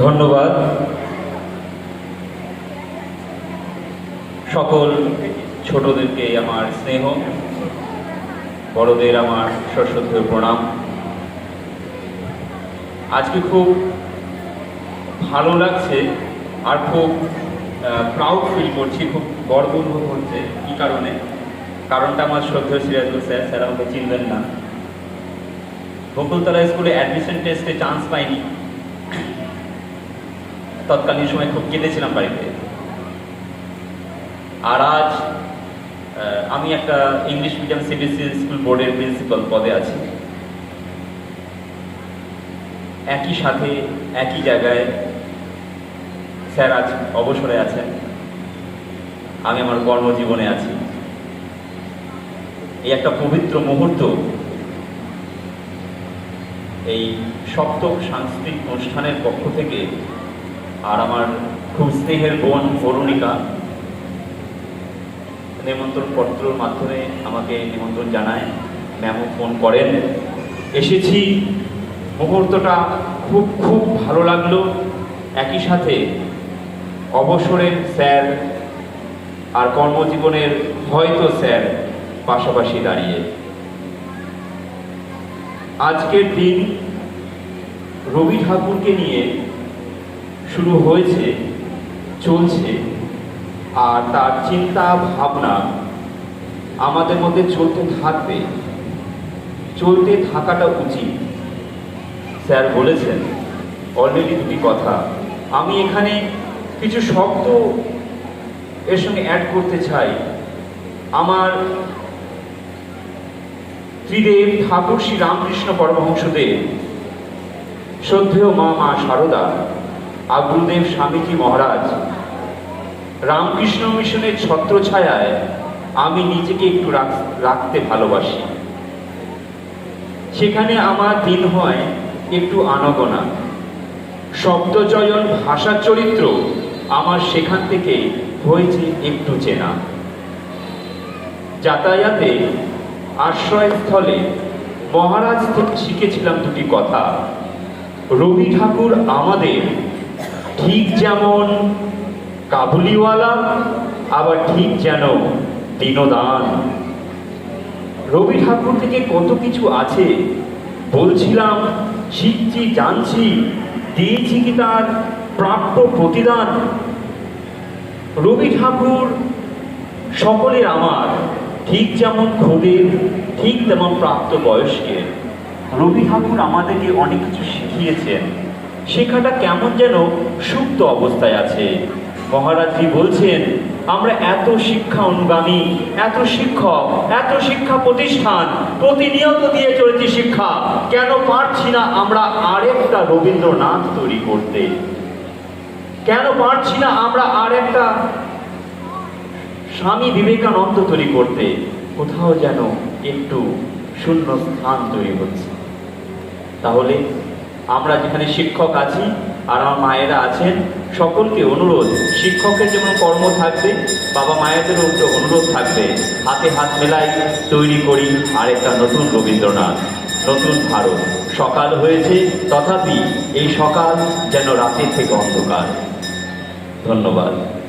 ধন্যবাদ। সকল ছোটদেরকে আমার স্নেহ, বড়দের আমার সশ্রদ্ধেয় প্রণাম। আজকে খুব ভালো লাগছে আর খুব প্রাউড ফিল করছি, খুব গর্ব অনুভব হচ্ছে। কী কারণে? কারণটা আমার শ্রদ্ধেয় সিরাজুল স্যার স্যার আমাকে চিনবেন না। বকুলতলা স্কুলে অ্যাডমিশন টেস্টে চান্স পাইনি। তৎকালীন সময় খুব কেঁদেছিলাম বাড়িতে। আর আজ আমি একটা ইংলিশ মিডিয়াম সিবিএসসি স্কুল বোর্ডের প্রিন্সিপাল পদে আছি। একই সাথে, একই জায়গায় স্যার আজ অবসরে আছেন। আমি আমার কর্মজীবনে আছি। এই একটা পবিত্র মুহূর্ত, এই সপ্তক সাংস্কৃতিক অনুষ্ঠানের পক্ষ থেকে আর আমার খুব স্নেহের বোন অরুণিকা নিমন্ত্রণ পত্রর মাধ্যমে আমাকে নিমন্ত্রণ জানায়। ম্যামও ফোন করেন। এসেছি। মুহূর্তটা খুব খুব ভালো লাগল। একই সাথে অবসরের স্যার আর কর্মজীবনের হয়তো স্যার পাশাপাশি দাঁড়িয়ে। আজকের দিন রবি ঠাকুরকে নিয়ে শুরু হয়েছে, চলছে, আর তার চিন্তা ভাবনা আমাদের মধ্যে চলতে থাকবে। চলতে থাকাটা উচিত। স্যার বলেছেন অলরেডি দুটি কথা। আমি এখানে কিছু শব্দ এর সঙ্গে অ্যাড করতে চাই। আমার ত্রিদেব, ঠাকুর শ্রী রামকৃষ্ণ পরমহংসদেব, শ্রদ্ধেয় মা মা শারদা আর গুরুদেব স্বামীজি মহারাজ, রামকৃষ্ণ মিশনের ছত্রছায়ায় আমি নিজেকে একটু রাখ- রাখতে ভালোবাসি। সেখানে আমার দিন হয় একটু আনগোনা। শব্দচয়ন ভাষার চরিত্র আমার সেখান থেকে হয়েছে একটু চেনা। যাতায়াতে, আশ্রয়স্থলে মহারাজ থেকে শিখেছিলাম দুটি কথা। রবি ঠাকুর আমাদের ঠিক যেমন কাবুলিওয়ালা, আবার ঠিক যেন দিনদান। রবি ঠাকুর থেকে কত কিছু আছে? বলছিলাম, শিখছি, জানছি, দিয়েছি কি তার প্রাপ্য প্রতিদান? রবি ঠাকুর সকলের আমার, ঠিক যেমন খোদের, ঠিক তেমন প্রাপ্ত বয়স্কের। রবি ঠাকুর আমাদেরকে অনেক কিছু শিখিয়েছেন। শেখাটা কেমন যেন সুপ্ত অবস্থায় আছে। মহারাজজি বলছেন, আমরা এত শিক্ষা অনুগামী এত শিক্ষক, এত শিক্ষা প্রতিষ্ঠান, প্রতিনিয়ত দিয়ে চলেছি শিক্ষা। কেন পারছি না আমরা আরেকটা রবীন্দ্রনাথ তৈরি করতে? কেন পারছি না আমরা আরেকটা স্বামী বিবেকানন্দ তৈরি করতে? কোথাও যেন একটু শূন্য স্থান তৈরি হচ্ছে। তাহলে আমরা যেখানে শিক্ষক আছি আর আমার মায়েরা আছেন, সকলকে অনুরোধ, শিক্ষকের যেমন কর্ম থাকবে, বাবা মায়েদেরও অনুরোধ থাকবে। হাতে হাত মেলাই তৈরি করি আরেকটা নতুন রবীন্দ্রনাথ, নতুন ভারত। সকাল হয়েছে, তথাপি এই সকাল যেন রাতের থেকে অন্ধকার। ধন্যবাদ।